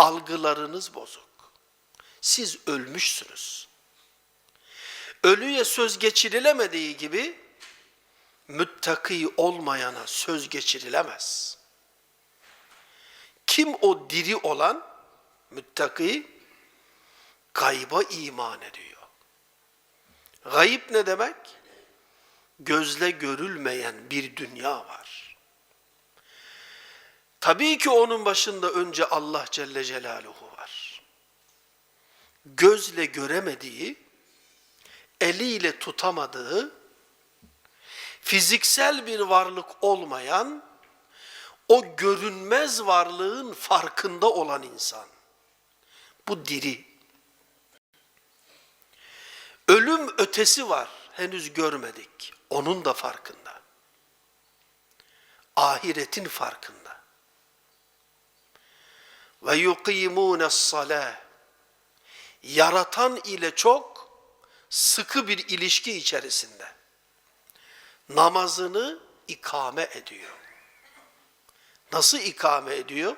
Algılarınız bozuk. Siz ölmüşsünüz. Ölüye söz geçirilemediği gibi müttaki olmayana söz geçirilemez. Kim o diri olan müttaki gayba iman ediyor. Gayip ne demek? Gözle görülmeyen bir dünya var. Tabii ki onun başında önce Allah Celle Celaluhu var. Gözle göremediği, eliyle tutamadığı, fiziksel bir varlık olmayan, o görünmez varlığın farkında olan insan. Bu diri. Ölüm ötesi var, henüz görmedik. Onun da farkında. Ahiretin farkında. Ve yukimûne salâh. Yaratan ile çok sıkı bir ilişki içerisinde. Namazını ikame ediyor. Nasıl ikame ediyor?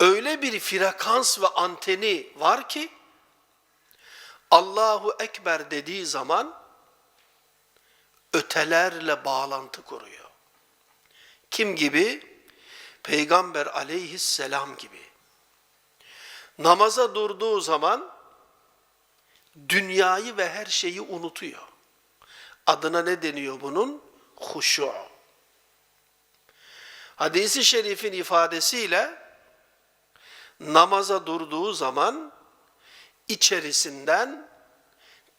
Öyle bir frekans ve anteni var ki Allahu Ekber dediği zaman ötelerle bağlantı kuruyor. Kim gibi? Peygamber aleyhisselam gibi. Namaza durduğu zaman dünyayı ve her şeyi unutuyor. Adına ne deniyor bunun? Huşu. Hadisi şerifin ifadesiyle namaza durduğu zaman içerisinden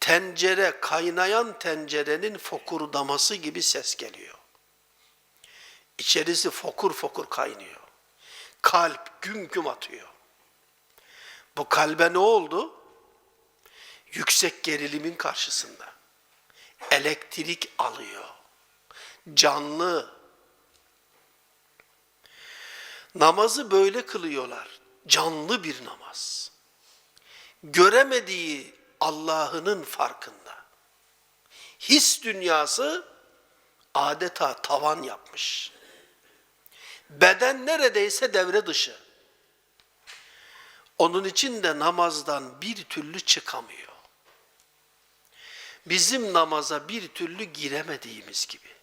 tencere, kaynayan tencerenin fokurdaması gibi ses geliyor. İçerisi fokur fokur kaynıyor. Kalp güm güm atıyor. Bu kalbe ne oldu? Yüksek gerilimin karşısında. Elektrik alıyor. Canlı. Namazı böyle kılıyorlar. Canlı bir namaz. Göremediği Allah'ının farkında. His dünyası adeta tavan yapmış. Beden neredeyse devre dışı. Onun için de namazdan bir türlü çıkamıyor. Bizim namaza bir türlü giremediğimiz gibi.